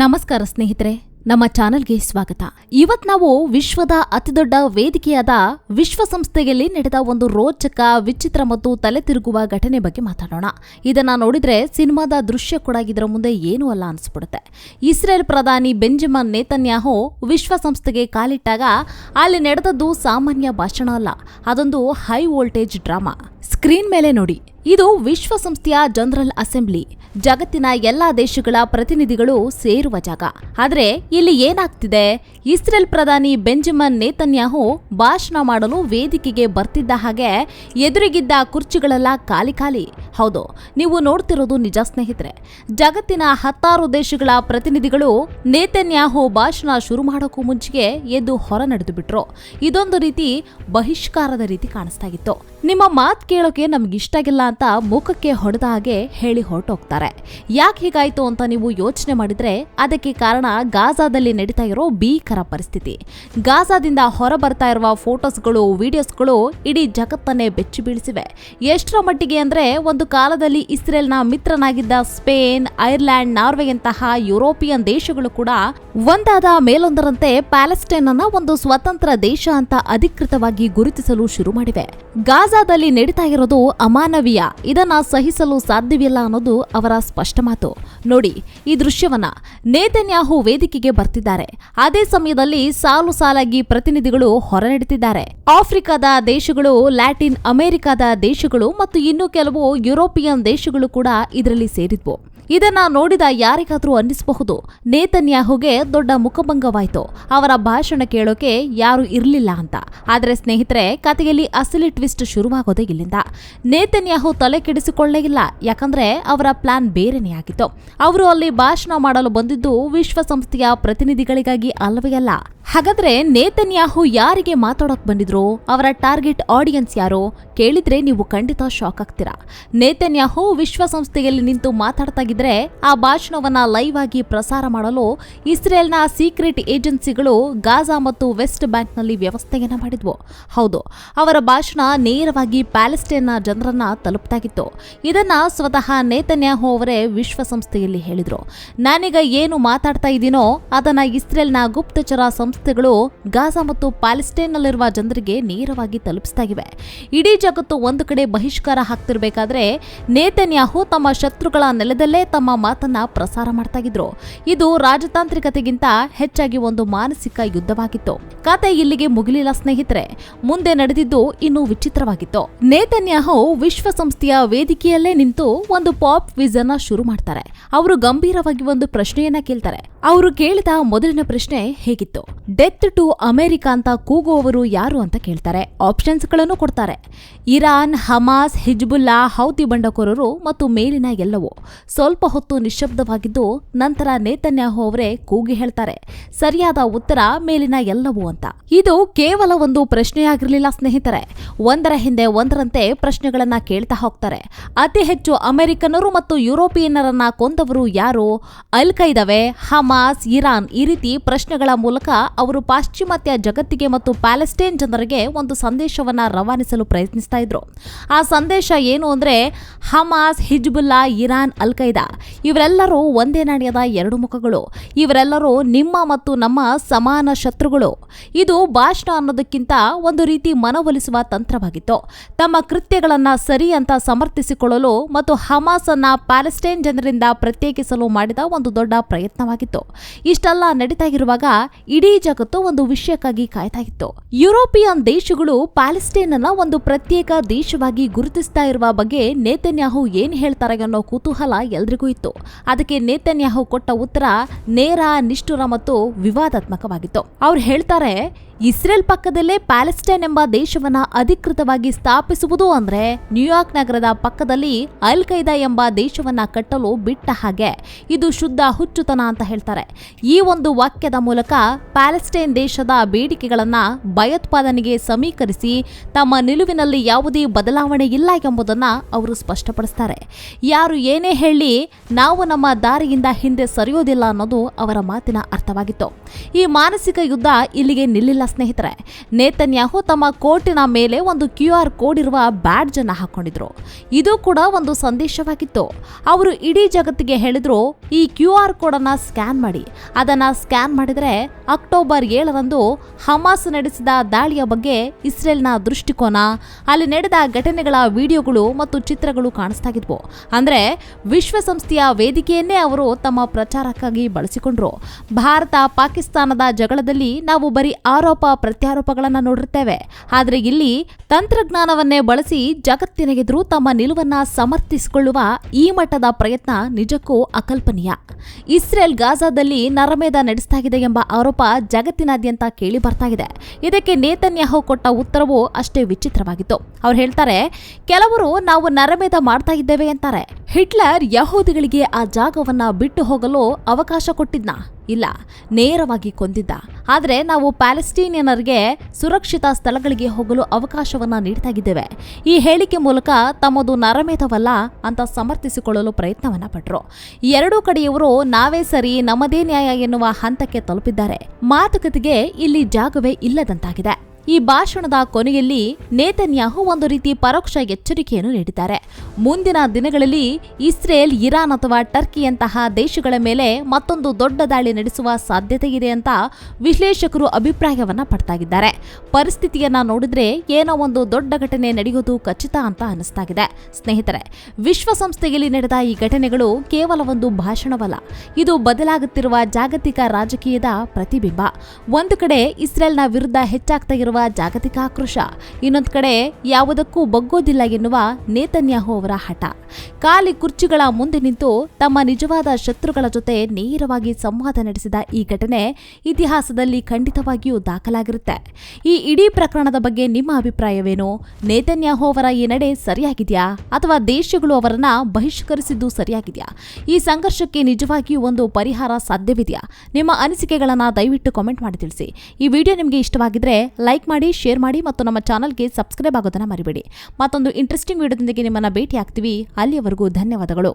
ನಮಸ್ಕಾರ ಸ್ನೇಹಿತರೆ, ನಮ್ಮ ಚಾನೆಲ್ಗೆ ಸ್ವಾಗತ. ಇವತ್ ನಾವು ವಿಶ್ವದ ಅತಿದೊಡ್ಡ ವೇದಿಕೆಯಾದ ವಿಶ್ವಸಂಸ್ಥೆಯಲ್ಲಿ ನಡೆದ ಒಂದು ರೋಚಕ, ವಿಚಿತ್ರ ಮತ್ತು ತಲೆ ತಿರುಗುವ ಘಟನೆ ಬಗ್ಗೆ ಮಾತಾಡೋಣ. ಇದನ್ನ ನೋಡಿದ್ರೆ ಸಿನಿಮಾದ ದೃಶ್ಯ ಕೂಡ ಇದರ ಮುಂದೆ ಏನೂ ಅಲ್ಲ ಅನಿಸ್ಬಿಡುತ್ತೆ. ಇಸ್ರೇಲ್ ಪ್ರಧಾನಿ ಬೆಂಜಮಿನ್ ನೇತನ್ಯಾಹು ವಿಶ್ವಸಂಸ್ಥೆಗೆ ಕಾಲಿಟ್ಟಾಗ ಅಲ್ಲಿ ನಡೆದದ್ದು ಸಾಮಾನ್ಯ ಭಾಷಣ ಅಲ್ಲ, ಅದೊಂದು ಹೈ ವೋಲ್ಟೇಜ್ ಡ್ರಾಮಾ ಸ್ಕ್ರೀನ್ ಮೇಲೆ ನೋಡಿ. ಇದು ವಿಶ್ವಸಂಸ್ಥೆಯ ಜನರಲ್ ಅಸೆಂಬ್ಲಿ, ಜಗತ್ತಿನ ಎಲ್ಲಾ ದೇಶಗಳ ಪ್ರತಿನಿಧಿಗಳು ಸೇರುವ ಜಾಗ. ಆದರೆ ಇಲ್ಲಿ ಏನಾಗ್ತಿದೆ? ಇಸ್ರೇಲ್ ಪ್ರಧಾನಿ ಬೆಂಜಮಿನ್ ನೇತನ್ಯಾಹು ಭಾಷಣ ಮಾಡಲು ವೇದಿಕೆಗೆ ಬರ್ತಿದ್ದ ಹಾಗೆ ಎದುರಿಗಿದ್ದ ಕುರ್ಚಿಗಳೆಲ್ಲ ಖಾಲಿ ಖಾಲಿ. ಹೌದು, ನೀವು ನೋಡ್ತಿರೋದು ನಿಜ ಸ್ನೇಹಿತರೆ. ಜಗತ್ತಿನ ಹತ್ತಾರು ದೇಶಗಳ ಪ್ರತಿನಿಧಿಗಳು ನೇತನ್ಯಾಹು ಭಾಷಣ ಶುರು ಮಾಡೋಕ್ಕೂ ಮುಂಚೆಗೆ ಎದ್ದು ಹೊರ ನಡೆದು ಬಿಟ್ರು ಇದೊಂದು ರೀತಿ ಬಹಿಷ್ಕಾರದ ರೀತಿ ಕಾಣಿಸ್ತಾ ಇತ್ತು. ನಿಮ್ಮ ಮಾತ್ ಕೇಳೋಕೆ ನಮ್ಗೆ ಇಷ್ಟ ಆಗಿಲ್ಲ ಅಂತ ಮುಖಕ್ಕೆ ಹೊಡೆದ ಹಾಗೆ ಹೇಳಿ ಹೊರಟೋಗ್ತಾರೆ. ಯಾಕೆ ಹೀಗಾಯಿತು ಅಂತ ನೀವು ಯೋಚನೆ ಮಾಡಿದ್ರೆ ಅದಕ್ಕೆ ಕಾರಣ ಗಾಜಾದಲ್ಲಿ ನಡೀತಾ ಇರೋ ಭೀಕರ ಪರಿಸ್ಥಿತಿ. ಗಾಜಾದಿಂದ ಹೊರ ಬರ್ತಾ ಇರುವ ಫೋಟೋಸ್ಗಳು, ವಿಡಿಯೋಸ್ಗಳು ಇಡೀ ಜಗತ್ತನ್ನೇ ಬೆಚ್ಚಿ ಬೀಳಿಸಿವೆ. ಎಷ್ಟರ ಮಟ್ಟಿಗೆ ಅಂದ್ರೆ ಒಂದು ಕಾಲದಲ್ಲಿ ಇಸ್ರೇಲ್ನ ಮಿತ್ರನಾಗಿದ್ದ ಸ್ಪೇನ್ ಐರ್ಲ್ಯಾಂಡ್ ನಾರ್ವೆಯಂತಹ ಯುರೋಪಿಯನ್ ದೇಶಗಳು ಕೂಡ ಒಂದಾದ ಮೇಲೊಂದರಂತೆ ಪ್ಯಾಲೆಸ್ಟೈನ್ ಅನ್ನ ಒಂದು ಸ್ವತಂತ್ರ ದೇಶ ಅಂತ ಅಧಿಕೃತವಾಗಿ ಗುರುತಿಸಲು ಶುರು ಮಾಡಿವೆ. ಗಾಜಾದಲ್ಲಿ ನಡೀತಾ ಇರೋದು ಅಮಾನವೀಯ. ಇದನ್ನ ಸಹಿಸಲು ಸಾಧ್ಯವಿಲ್ಲ ಅನ್ನೋದು ಅವರ ಸ್ಪಷ್ಟ ಮಾತು. ನೋಡಿ, ಈ ದೃಶ್ಯವನ್ನ ನೇತನ್ಯಾಹು ವೇದಿಕೆಗೆ ಬರ್ತಿದ್ದಾರೆ. ಅದೇ ಸಮಯದಲ್ಲಿ ಸಾಲು ಸಾಲಾಗಿ ಪ್ರತಿನಿಧಿಗಳು ಹೊರನಡೆತಿದ್ದಾರೆ. ಆಫ್ರಿಕಾದ ದೇಶಗಳು, ಲ್ಯಾಟಿನ್ ಅಮೆರಿಕಾದ ದೇಶಗಳು ಮತ್ತು ಇನ್ನೂ ಕೆಲವು ಯುರೋಪಿಯನ್ ದೇಶಗಳು ಕೂಡ ಇದರಲ್ಲಿ ಸೇರಿದ್ವು. ಇದನ್ನ ನೋಡಿದ ಯಾರಿಗಾದ್ರೂ ಅನ್ನಿಸಬಹುದು. ನೇತನ್ಯಾಹುಗೆ ದೊಡ್ಡ ಮುಖಭಂಗವಾಯಿತು. ಅವರ ಭಾಷಣ ಕೇಳೋಕೆ ಯಾರು ಇರಲಿಲ್ಲ ಅಂತ. ಆದರೆ ಸ್ನೇಹಿತರೆ ಕಥೆಯಲ್ಲಿ ಅಸಲಿ ಟ್ವಿಸ್ಟ್ ಶುರುವಾಗೋದೇ ಇಲ್ಲಿಂದ. ನೇತನ್ಯಾಹು ತಲೆ ಕೆಡಿಸಿಕೊಳ್ಳೇ ಇಲ್ಲ. ಯಾಕಂದ್ರೆ ಅವರ ಪ್ಲಾನ್ ಬೇರೆನೇ ಆಗಿತ್ತು. ಅವರು ಅಲ್ಲಿ ಭಾಷಣ ಮಾಡಲು ಬಂದಿದ್ದು ವಿಶ್ವಸಂಸ್ಥೆಯ ಪ್ರತಿನಿಧಿಗಳಿಗಾಗಿ ಅಲ್ಲವೇ ಅಲ್ಲ. ಹಾಗಾದ್ರೆ ನೇತನ್ಯಾಹು ಯಾರಿಗೆ ಮಾತಾಡೋಕೆ ಬಂದಿದ್ರು? ಅವರ ಟಾರ್ಗೆಟ್ ಆಡಿಯನ್ಸ್ ಯಾರು? ಕೇಳಿದ್ರೆ ನೀವು ಖಂಡಿತ ಶಾಕ್ ಆಗ್ತೀರಾ. ನೇತನ್ಯಾಹು ವಿಶ್ವಸಂಸ್ಥೆಯಲ್ಲಿ ನಿಂತು ಮಾತಾಡ್ತಾ ಇದ್ರೆ ಆ ಭಾಷಣವನ್ನ ಲೈವ್ ಆಗಿ ಪ್ರಸಾರ ಮಾಡಲು ಇಸ್ರೇಲ್ನ ಸೀಕ್ರೆಟ್ ಏಜೆನ್ಸಿಗಳು ಗಾಜಾ ಮತ್ತು ವೆಸ್ಟ್ ಬ್ಯಾಂಕ್ನಲ್ಲಿ ವ್ಯವಸ್ಥೆಯನ್ನ ಮಾಡಿದ್ವು. ಹೌದು, ಅವರ ಭಾಷಣ ನೇರವಾಗಿ ಪ್ಯಾಲೆಸ್ಟೈನ್ನ ಜನರನ್ನ ತಲುಪ್ತಾಗಿತ್ತು ಇದನ್ನ ಸ್ವತಃ ನೇತನ್ಯಾಹು ಅವರೇ ವಿಶ್ವಸಂಸ್ಥೆಯಲ್ಲಿ ಹೇಳಿದ್ರು. ನಾನೀಗ ಏನು ಮಾತಾಡ್ತಾ ಇದ್ದೀನೋ ಅದನ್ನ ಇಸ್ರೇಲ್ನ ಗುಪ್ತಚರ ಸಂಸ್ಥೆಗಳು ಗಾಜಾ ಮತ್ತು ಪ್ಯಾಲೆಸ್ಟೈನ್ನಲ್ಲಿರುವ ಜನರಿಗೆ ನೇರವಾಗಿ ತಲುಪಿಸ್ತಾ ಇವೆ. ಇಡೀ ಜಗತ್ತು ಒಂದು ಕಡೆ ಬಹಿಷ್ಕಾರ ಹಾಕ್ತಿರ್ಬೇಕಾದ್ರೆ ನೇತನ್ಯಾಹು ತಮ್ಮ ಶತ್ರುಗಳ ನೆಲದಲ್ಲೇ ತಮ್ಮ ಮಾತನ್ನ ಪ್ರಸಾರ ಮಾಡ್ತಾ ಇದು ರಾಜತಾಂತ್ರಿಕತೆಗಿಂತ ಹೆಚ್ಚಾಗಿ ಒಂದು ಮಾನಸಿಕ ಯುದ್ಧವಾಗಿತ್ತು. ಕತೆ ಇಲ್ಲಿಗೆ ಮುಗಿಲಿಲ್ಲ ಸ್ನೇಹಿತರೆ. ಮುಂದೆ ನಡೆದಿದ್ದು ಇನ್ನೂ ವಿಚಿತ್ರವಾಗಿತ್ತು. ನೇತನ್ಯಾಹು ವಿಶ್ವಸಂಸ್ಥೆಯ ವೇದಿಕೆಯಲ್ಲೇ ನಿಂತು ಒಂದು ಪಾಪ್ ವಿಸನ್ನ ಶುರು ಮಾಡ್ತಾರೆ. ಅವರು ಗಂಭೀರವಾಗಿ ಒಂದು ಪ್ರಶ್ನೆಯನ್ನ ಕೇಳ್ತಾರೆ. ಅವರು ಕೇಳಿದ ಮೊದಲಿನ ಪ್ರಶ್ನೆ ಹೇಗಿತ್ತು? ಡೆತ್ ಟು ಅಮೆರಿಕ ಅಂತ ಕೂಗುವವರು ಯಾರು ಅಂತ ಕೇಳ್ತಾರೆ. ಆಪ್ಷನ್ಸ್ಗಳನ್ನು ಕೊಡ್ತಾರೆ. ಇರಾನ್, ಹಮಾಸ್, ಹಿಜ್ಬುಲ್ಲಾ, ಹೌತಿ ಬಂಡಕೋರರು ಮತ್ತು ಮೇಲಿನ ಎಲ್ಲವೂ ಸ್ವಲ್ಪ ಹೊತ್ತು ನಿಶ್ಶಬ್ದವಾಗಿದ್ದು ನಂತರ ನೇತನ್ಯಾಹು ಅವರೇ ಕೂಗಿ ಹೇಳ್ತಾರೆ. ಸರಿಯಾದ ಉತ್ತರ ಮೇಲಿನ ಎಲ್ಲವೂ ಅಂತ. ಇದು ಕೇವಲ ಒಂದು ಪ್ರಶ್ನೆಯಾಗಿರಲಿಲ್ಲ ಸ್ನೇಹಿತರೆ. ಒಂದರ ಹಿಂದೆ ಒಂದರಂತೆ ಪ್ರಶ್ನೆಗಳನ್ನ ಕೇಳ್ತಾ ಹೋಗ್ತಾರೆ. ಅತಿ ಹೆಚ್ಚು ಅಮೆರಿಕನ್ನರು ಮತ್ತು ಯುರೋಪಿಯನ್ನರನ್ನ ಕೊಂದವರು ಯಾರು? ಅಲ್ ಕೈದವೆ ಹಮಾಸ್, ಇರಾನ್ ಈ ರೀತಿ ಪ್ರಶ್ನೆಗಳ ಮೂಲಕ ಅವರು ಪಾಶ್ಚಿಮಾತ್ಯ ಜಗತ್ತಿಗೆ ಮತ್ತು ಪ್ಯಾಲೆಸ್ಟೈನ್ ಜನರಿಗೆ ಒಂದು ಸಂದೇಶವನ್ನ ರವಾನಿಸಲು ಪ್ರಯತ್ನಿಸ್ತಾ ಇದ್ರು. ಆ ಸಂದೇಶ ಏನು ಅಂದ್ರೆ, ಹಮಾಸ್, ಹಿಜ್ಬುಲ್ಲಾ, ಇರಾನ್ ಅಲ್ ಕೈದಾ ಇವರೆಲ್ಲರೂ ಒಂದೇ ನಾಣ್ಯದ ಎರಡು ಮುಖಗಳು. ಇವರೆಲ್ಲರೂ ನಿಮ್ಮ ಮತ್ತು ನಮ್ಮ ಸಮಾನ ಶತ್ರುಗಳು. ಇದು ಭಾಷಣ ಅನ್ನೋದಕ್ಕಿಂತ ಒಂದು ರೀತಿ ಮನವೊಲಿಸುವ ತಂತ್ರವಾಗಿತ್ತು. ತಮ್ಮ ಕೃತ್ಯಗಳನ್ನು ಸರಿ ಅಂತ ಸಮರ್ಥಿಸಿಕೊಳ್ಳಲು ಮತ್ತು ಹಮಾಸ್ ಅನ್ನ ಪ್ಯಾಲೆಸ್ಟೈನ್ ಜನರಿಂದ ಪ್ರತ್ಯೇಕಿಸಲು ಮಾಡಿದ ಒಂದು ದೊಡ್ಡ ಪ್ರಯತ್ನವಾಗಿತ್ತು. ಇಷ್ಟೆಲ್ಲ ನಡೀತಾ ಇರುವಾಗ ಇಡೀ ಜಗತ್ತು ಒಂದು ವಿಷಯಕ್ಕಾಗಿ ಕಾಯ್ತಾ ಇತ್ತು ಯುರೋಪಿಯನ್ ದೇಶಗಳು ಪ್ಯಾಲೆಸ್ಟೈನ್ ಅನ್ನ ಒಂದು ಪ್ರತ್ಯೇಕ ದೇಶವಾಗಿ ಗುರುತಿಸ್ತಾ ಇರುವ ಬಗ್ಗೆ ನೇತನ್ಯಾಹು ಏನ್ ಹೇಳ್ತಾರೆ ಅನ್ನೋ ಕುತೂಹಲ ಎಲ್ರಿಗೂ ಇತ್ತು. ಅದಕ್ಕೆ ನೇತನ್ಯಾಹು ಕೊಟ್ಟ ಉತ್ತರ ನೇರ ನಿಷ್ಠುರ ಮತ್ತು ವಿವಾದಾತ್ಮಕವಾಗಿತ್ತು. ಅವ್ರು ಹೇಳ್ತಾರೆ ಇಸ್ರೇಲ್ ಪಕ್ಕದಲ್ಲೇ ಪ್ಯಾಲೆಸ್ಟೈನ್ ಎಂಬ ದೇಶವನ್ನ ಅಧಿಕೃತವಾಗಿ ಸ್ಥಾಪಿಸುವುದು ಅಂದ್ರೆ ನ್ಯೂಯಾರ್ಕ್ ನಗರದ ಪಕ್ಕದಲ್ಲಿ ಅಲ್ ಖೈದಾ ಎಂಬ ದೇಶವನ್ನ ಕಟ್ಟಲು ಬಿಟ್ಟ ಹಾಗೆ ಇದು ಶುದ್ಧ ಹುಚ್ಚುತನ ಅಂತ ಹೇಳ್ತಾರೆ. ಈ ಒಂದು ವಾಕ್ಯದ ಮೂಲಕ ಪ್ಯಾಲೆಸ್ಟೈನ್ ದೇಶದ ಬೇಡಿಕೆಗಳನ್ನ ಭಯೋತ್ಪಾದನೆಗೆ ಸಮೀಕರಿಸಿ ತಮ್ಮ ನಿಲುವಿನಲ್ಲಿ ಯಾವುದೇ ಬದಲಾವಣೆ ಇಲ್ಲ ಎಂಬುದನ್ನ ಅವರು ಸ್ಪಷ್ಟಪಡಿಸ್ತಾರೆ. ಯಾರು ಏನೇ ಹೇಳಿ ನಾವು ನಮ್ಮ ದಾರಿಯಿಂದ ಹಿಂದೆ ಸರಿಯೋದಿಲ್ಲ ಅನ್ನೋದು ಅವರ ಮಾತಿನ ಅರ್ಥವಾಗಿತ್ತು. ಈ ಮಾನಸಿಕ ಯುದ್ಧ ಇಲ್ಲಿಗೆ ನಿಲ್ಲಿಲ್ಲ ಸ್ನೇಹಿತರೆ, ನೇತನ್ಯಾಹು ತಮ್ಮ ಕೋಟಿನ ಮೇಲೆ ಒಂದು ಕ್ಯೂ ಆರ್ ಕೋಡ್ ಇರುವ ಬ್ಯಾಡ್ಜ್ ಅನ್ನು ಹಾಕೊಂಡಿದ್ರು. ಇದು ಕೂಡ ಒಂದು ಸಂದೇಶವಾಗಿತ್ತು. ಅವರು ಇಡೀ ಜಗತ್ತಿಗೆ ಹೇಳಿದ್ರು, ಈ ಕ್ಯೂ ಆರ್ ಕೋಡ್ ಅನ್ನ ಸ್ಕ್ಯಾನ್ ಮಾಡಿ. ಅದನ್ನ ಸ್ಕ್ಯಾನ್ ಮಾಡಿದ್ರೆ ಅಕ್ಟೋಬರ್ ಏಳರಂದು ಹಮಾಸ್ ನಡೆಸಿದ ದಾಳಿಯ ಬಗ್ಗೆ ಇಸ್ರೇಲ್ನ ದೃಷ್ಟಿಕೋನ, ಅಲ್ಲಿ ನಡೆದ ಘಟನೆಗಳ ವಿಡಿಯೋಗಳು ಮತ್ತು ಚಿತ್ರಗಳು ಕಾಣಿಸ್ತಾ ಇದ್ವು ಅಂದ್ರೆ ವಿಶ್ವಸಂಸ್ಥೆಯ ವೇದಿಕೆಯನ್ನೇ ಅವರು ತಮ್ಮ ಪ್ರಚಾರಕ್ಕಾಗಿ ಬಳಸಿಕೊಂಡ್ರು. ಭಾರತ, ಪಾಕಿಸ್ತಾನದ ಜಗಳದಲ್ಲಿ ನಾವು ಬರೀ ಆರೋಪ ಪ್ರತ್ಯಾರೋಪಗಳನ್ನ ನೋಡಿರ್ತೇವೆ. ಆದರೆ ಇಲ್ಲಿ ತಂತ್ರಜ್ಞಾನವನ್ನೇ ಬಳಸಿ ಜಗತ್ತಿನ ಎದುರು ತಮ್ಮ ನಿಲುವನ್ನ ಸಮರ್ಥಿಸಿಕೊಳ್ಳುವ ಈ ಮಟ್ಟದ ಪ್ರಯತ್ನ ನಿಜಕ್ಕೂ ಅಕಲ್ಪನೀಯ. ಇಸ್ರೇಲ್ ಗಾಜಾದಲ್ಲಿ ನರಮೇಧ ನಡೆಸ್ತಾ ಇದೆ ಎಂಬ ಆರೋಪ ಜಗತ್ತಿನಾದ್ಯಂತ ಕೇಳಿ ಬರ್ತಾ ಇದೆ. ಇದಕ್ಕೆ ನೇತನ್ಯಾಹು ಕೊಟ್ಟ ಉತ್ತರವು ಅಷ್ಟೇ ವಿಚಿತ್ರವಾಗಿತ್ತು. ಅವ್ರು ಹೇಳ್ತಾರೆ, ಕೆಲವರು ನಾವು ನರಮೇಧ ಮಾಡ್ತಾ ಇದ್ದೇವೆ ಅಂತಾರೆ. ಹಿಟ್ಲರ್ ಯಹೂದಿಗಳಿಗೆ ಆ ಜಾಗವನ್ನ ಬಿಟ್ಟು ಹೋಗಲು ಅವಕಾಶ ಕೊಟ್ಟಿದ್ನಾ. ಇಲ್ಲ, ನೇರವಾಗಿ ಕೊಂದಿದ್ದ. ಆದರೆ ನಾವು ಪ್ಯಾಲೆಸ್ಟೀನಿಯನರಿಗೆ ಸುರಕ್ಷಿತ ಸ್ಥಳಗಳಿಗೆ ಹೋಗಲು ಅವಕಾಶವನ್ನು ನೀಡ್ತಾ ಇದ್ದೇವೆ ಈ ಹೇಳಿಕೆ ಮೂಲಕ ತಮ್ಮದು ನರಮೇಧವಲ್ಲ ಅಂತ ಸಮರ್ಥಿಸಿಕೊಳ್ಳಲು ಪ್ರಯತ್ನವನ್ನ ಪಟ್ಟರು ಎರಡೂ ಕಡೆಯವರು ನಾವೇ ಸರಿ, ನಮ್ಮದೇ ನ್ಯಾಯ ಎನ್ನುವ ಹಂತಕ್ಕೆ ತಲುಪಿದ್ದಾರೆ. ಮಾತುಕತೆಗೆ ಇಲ್ಲಿ ಜಾಗವೇ ಇಲ್ಲದಂತಾಗಿದೆ. ಈ ಭಾಷಣದ ಕೊನೆಯಲ್ಲಿ ನೇತನ್ಯಾಹು ಒಂದು ರೀತಿ ಪರೋಕ್ಷ ಎಚ್ಚರಿಕೆಯನ್ನು ನೀಡಿದ್ದಾರೆ. ಮುಂದಿನ ದಿನಗಳಲ್ಲಿ ಇಸ್ರೇಲ್, ಇರಾನ್ ಅಥವಾ ಟರ್ಕಿಯಂತಹ ದೇಶಗಳ ಮೇಲೆ ಮತ್ತೊಂದು ದೊಡ್ಡ ದಾಳಿ ನಡೆಸುವ ಸಾಧ್ಯತೆ ಇದೆ ಅಂತ ವಿಶ್ಲೇಷಕರು ಅಭಿಪ್ರಾಯವನ್ನ ಪಡ್ತಾ ಇದ್ದಾರೆ ಪರಿಸ್ಥಿತಿಯನ್ನ ನೋಡಿದ್ರೆ ಏನೋ ಒಂದು ದೊಡ್ಡ ಘಟನೆ ನಡೆಯೋದು ಖಚಿತ ಅಂತ ಅನಿಸ್ತಾಗಿದೆ ಸ್ನೇಹಿತರೆ, ವಿಶ್ವಸಂಸ್ಥೆಯಲ್ಲಿ ನಡೆದ ಈ ಘಟನೆಗಳು ಕೇವಲ ಒಂದು ಭಾಷಣವಲ್ಲ, ಇದು ಬದಲಾಗುತ್ತಿರುವ ಜಾಗತಿಕ ರಾಜಕೀಯದ ಪ್ರತಿಬಿಂಬ. ಒಂದು ಕಡೆ ಇಸ್ರೇಲ್ನ ವಿರುದ್ಧ ಹೆಚ್ಚಾಗ್ತಾ ಇರುವ ಜಾಗತಿಕ ಆಕ್ರೋಶ, ಇನ್ನೊಂದು ಕಡೆ ಯಾವುದಕ್ಕೂ ಬಗ್ಗೋದಿಲ್ಲ ಎನ್ನುವ ನೇತನ್ಯಾಹು ಅವರ ಹಠ. ಖಾಲಿ ಕುರ್ಚಿಗಳ ಮುಂದೆ ನಿಂತು ತಮ್ಮ ನಿಜವಾದ ಶತ್ರುಗಳ ಜೊತೆ ನೇರವಾಗಿ ಸಂವಾದ ನಡೆಸಿದ ಈ ಘಟನೆ ಇತಿಹಾಸದಲ್ಲಿ ಖಂಡಿತವಾಗಿಯೂ ದಾಖಲಾಗಿರುತ್ತೆ. ಈ ಇಡೀ ಪ್ರಕರಣದ ಬಗ್ಗೆ ನಿಮ್ಮ ಅಭಿಪ್ರಾಯವೇನು? ನೇತನ್ಯಾಹೋ ಅವರ ಈ ನಡೆ ಸರಿಯಾಗಿದೆಯಾ? ಅಥವಾ ದೇಶಗಳು ಅವರನ್ನ ಬಹಿಷ್ಕರಿಸಿದ್ದು ಸರಿಯಾಗಿದೆಯಾ? ಈ ಸಂಘರ್ಷಕ್ಕೆ ನಿಜವಾಗಿಯೂ ಒಂದು ಪರಿಹಾರ ಸಾಧ್ಯವಿದೆಯಾ? ನಿಮ್ಮ ಅನಿಸಿಕೆಗಳನ್ನು ದಯವಿಟ್ಟು ಕಾಮೆಂಟ್ ಮಾಡಿ ತಿಳಿಸಿ. ಈ ವಿಡಿಯೋ ನಿಮಗೆ ಇಷ್ಟವಾಗಿದ್ರೆ ಲೈಕ್ ಮಾಡಿ, ಶೇರ್ ಮಾಡಿ ಮತ್ತು ನಮ್ಮ ಚಾನಲ್ಗೆ ಸಬ್ಸ್ಕ್ರೈಬ್ ಆಗೋದನ್ನ ಮರಿಬೇಡಿ. ಮತ್ತೊಂದು ಇಂಟ್ರೆಸ್ಟಿಂಗ್ ವಿಡಿಯೋದೊಂದಿಗೆ ನಿಮ್ಮನ್ನು ಭೇಟಿ ಆಗ್ತೀವಿ ಅಲ್ಲಿಯವರೆಗೂ ಧನ್ಯವಾದಗಳು.